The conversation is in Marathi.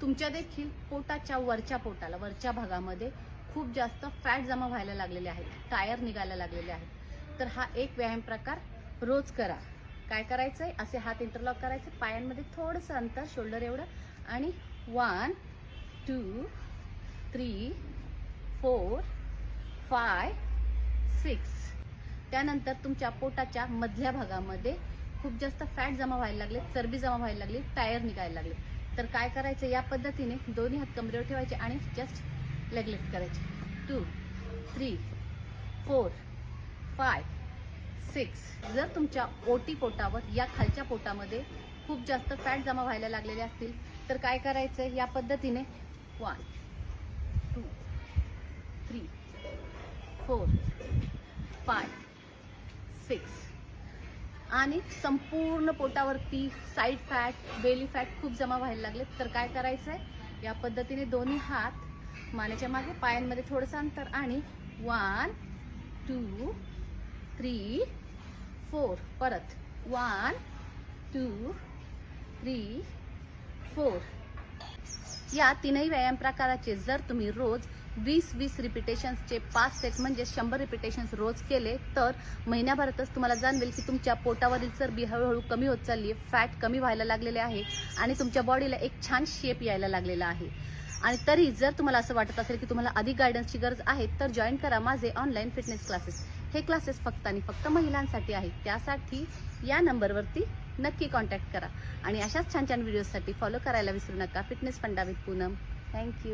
तुमच्या देखील पोटाच्या वरच्या पोटाला वरच्या भागामध्ये खूप जास्त फॅट जमा व्हायला लागलेले आहेत टायर निघायला लागलेले आहेत. तर हा एक व्यायाम प्रकार रोज करा. काय करायचंय? असे हात इंटरलॉक करायचे पायांमध्ये थोडंसं अंतर शोल्डर एवढं आणि one two three four five six त्यानंतर तुमच्या पोटाच्या मधल्या भागामध्ये खूप जास्त फॅट जमा व्हायला लागले चरबी जमा व्हायला लागली टायर निघायला लागले. तर काय करायचं? या पद्धतीने दोन्ही हात कमरेवर ठेवायचे आणि जस्ट लेग लिफ्ट करायचे. Two three four five six जर तुमच्या ओटी पोटावर या खालच्या पोटामध्ये खूप जास्त फॅट जमा व्हायला लागलेले असतील तर काय करायचं? या पद्धतीने one two three four five six आणि संपूर्ण पोटावरती साईड फॅट बेली फॅट खूप जमा व्हायला लागले तर काय करायचं आहे या पद्धतीने दोन्ही हात मानेच्या मागे पायांमध्ये थोडंसं अंतर आणि वन टू थ्री फोर परत वन टू थ्री फोर या तीनही व्यायाम प्रकाराचे जर तुम्ही रोज वीस वीस रिपिटेशन्सचे पाच सेट म्हणजे शंभर रिपिटेशन्स रोज केले तर महिन्याभरातच तुम्हाला जाणवेल की तुमच्या पोटावरील चरबी हळूहळू कमी होत चालली आहे फॅट कमी व्हायला लागलेले आहे आणि तुमच्या बॉडीला एक छान शेप यायला लागलेला आहे. आणि तरी जर तुम्हाला असं वाटत असेल की तुम्हाला अधिक गायडन्सची गरज आहे तर जॉईन करा माझे ऑनलाईन फिटनेस क्लासेस हे क्लासेस फक्त आणि फक्त महिलांसाठी आहेत. त्यासाठी या नंबरवरती नक्की कॉन्टॅक्ट करा. आणि अशाच छान छान व्हिडिओजसाठी फॉलो करायला विसरू नका. फिटनेस फंडा विथ पूनम थँक्यू